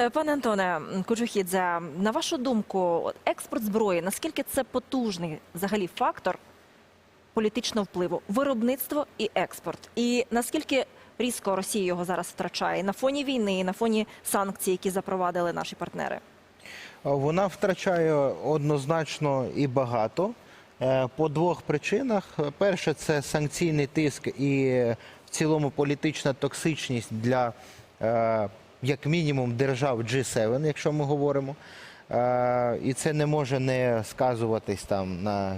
Е, Пане Антоне Кучухідзе, на вашу думку, експорт зброї наскільки це потужний взагалі фактор політичного впливу, виробництво і експорт? І наскільки різко Росія його зараз втрачає на фоні війни, на фоні санкцій, які запровадили наші партнери? Вона втрачає однозначно і багато е, по двох причинах. Перше, це санкційний тиск і в цілому політична токсичність для е, як мінімум держав G7, якщо ми говоримо. Е, І це не може не сказуватись там на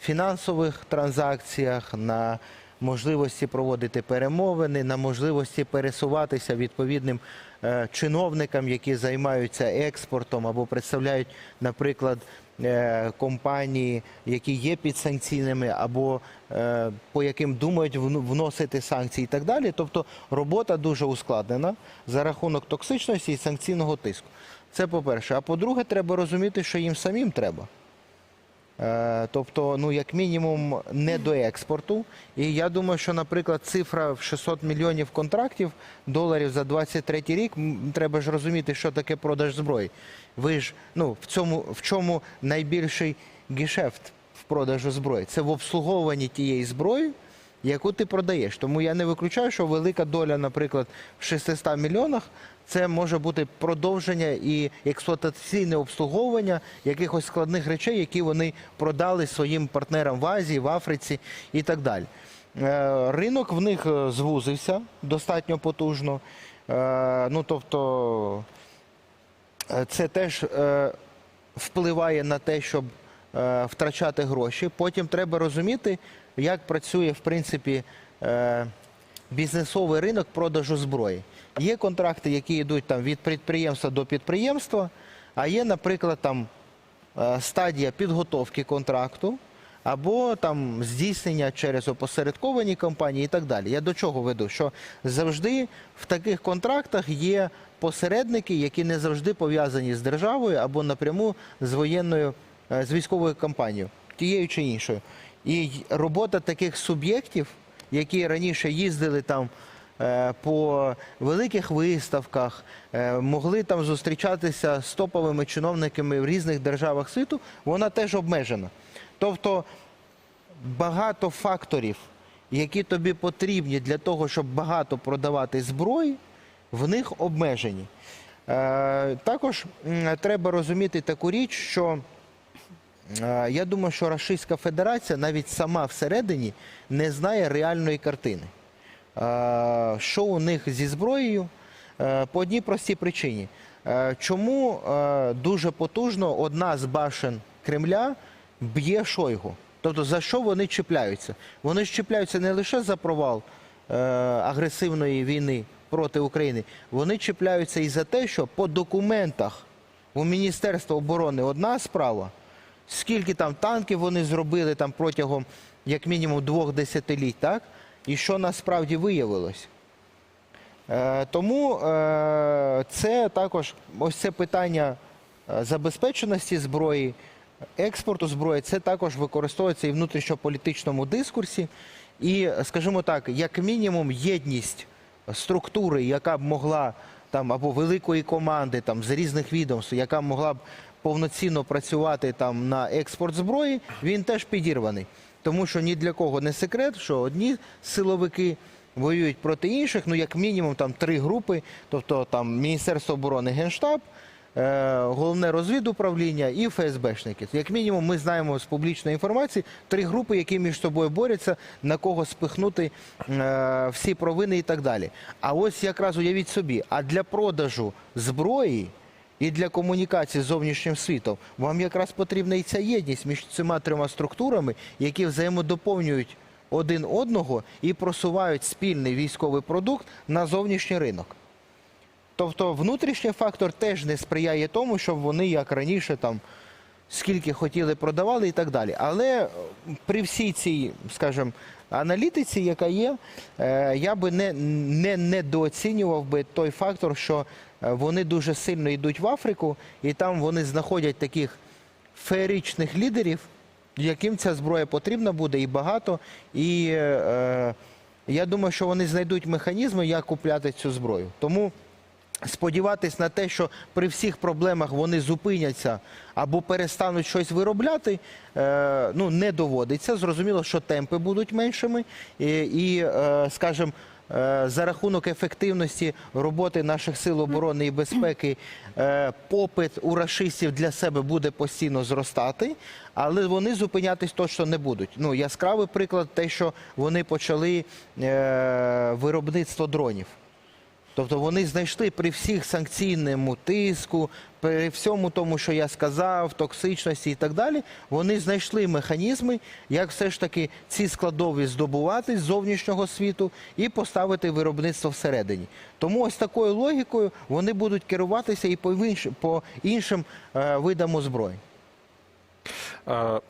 фінансових транзакціях, на можливості проводити перемовини, на можливості пересуватися відповідним е, чиновникам, які займаються експортом або представляють, наприклад, е, компанії, які є підсанкційними, або е, по яким думають вносити санкції і так далі. Тобто робота дуже ускладнена за рахунок токсичності і санкційного тиску. Це по-перше. А по-друге, треба розуміти, що їм самим треба. Е, Тобто, ну як мінімум, не до експорту. І я думаю, що, наприклад, цифра в 600 мільйонів контрактів доларів за 23 рік. Треба ж розуміти, що таке продаж зброї. Ви ж ну в цьому в чому найбільший гешефт в продажу зброї? Це в обслуговуванні тієї зброї, яку ти продаєш. Тому я не виключаю, що велика доля, наприклад, в 600 мільйонах це може бути продовження і експлуатаційне обслуговування якихось складних речей, які вони продали своїм партнерам в Азії, в Африці і так далі. Е, Ринок в них е, звузився достатньо потужно. Е, Ну тобто це теж впливає на те, щоб втрачати гроші. Потім треба розуміти, як працює в принципі е, бізнесовий ринок продажу зброї. Є контракти, які йдуть там від підприємства до підприємства, а є, наприклад, там е, стадія підготовки контракту. Або там здійснення через опосередковані компанії і так далі. Я до чого веду? Що завжди в таких контрактах є посередники, які не завжди пов'язані з державою або напряму з воєнною е, з військовою компанією, тією чи іншою. І робота таких суб'єктів, які раніше їздили там е, по великих виставках, е, могли там зустрічатися з топовими чиновниками в різних державах світу, вона теж обмежена. Тобто багато факторів, які тобі потрібні для того, щоб багато продавати зброї, в них обмежені. Е, також треба розуміти таку річ, що е, я думаю, що Російська Федерація навіть сама всередині не знає реальної картини. Е, Що у них зі зброєю? Е, По одній простій причині. Е, Чому е, дуже потужно одна з башен Кремля б'є Шойгу? Тобто за що вони чіпляються? Вони чіпляються не лише за провал е, агресивної війни проти України, вони чіпляються і за те, що по документах у Міністерства оборони одна справа, скільки там танків вони зробили там протягом як мінімум двох десятиліть, так? І що насправді виявилось? Е, тому е, це також ось це питання е, забезпеченості зброї, експорту зброї, це також використовується і в внутрішньополітичному дискурсі. І, скажімо так, як мінімум, єдність структури, яка б могла там або великої команди там з різних відомств, яка могла б повноцінно працювати там на експорт зброї, він теж підірваний. Тому що ні для кого не секрет, що одні силовики воюють проти інших, ну як мінімум там три групи, тобто там Міністерство оборони Генштаб, е, головне розвідуправління і ФСБшники. Як мінімум, ми знаємо з публічної інформації три групи, які між собою борються, на кого спихнути е, всі провини і так далі. А ось якраз уявіть собі, а для продажу зброї. І для комунікації з зовнішнім світом вам якраз потрібна і ця єдність між цими трьома структурами, які взаємодоповнюють один одного і просувають спільний військовий продукт на зовнішній ринок. Тобто внутрішній фактор теж не сприяє тому, щоб вони, як раніше, там скільки хотіли, продавали і так далі. Але е, при всій цій, скажімо, аналітиці, яка є, е, я би не, не недооцінював би той фактор, що е, вони дуже сильно йдуть в Африку, і там вони знаходять таких феєричних лідерів, яким ця зброя потрібна буде і багато. І е, я думаю, що вони знайдуть механізми, як купляти цю зброю. Тому сподіватись на те, що при всіх проблемах вони зупиняться або перестануть щось виробляти, е, ну не доводиться. Зрозуміло, що темпи будуть меншими, і, е, скажімо, е, за рахунок ефективності роботи наших сил оборони і безпеки, попит у рашистів для себе буде постійно зростати, але вони зупинятись точно не будуть. Ну яскравий приклад, те, що вони почали виробництво дронів. Тобто вони знайшли при всіх санкційному тиску, при всьому тому, що я сказав, токсичності і так далі, вони знайшли механізми, як все ж таки ці складові здобувати з зовнішнього світу і поставити виробництво всередині. Тому ось такою логікою вони будуть керуватися і по, інш- по іншим е, видам озброєнь. Е,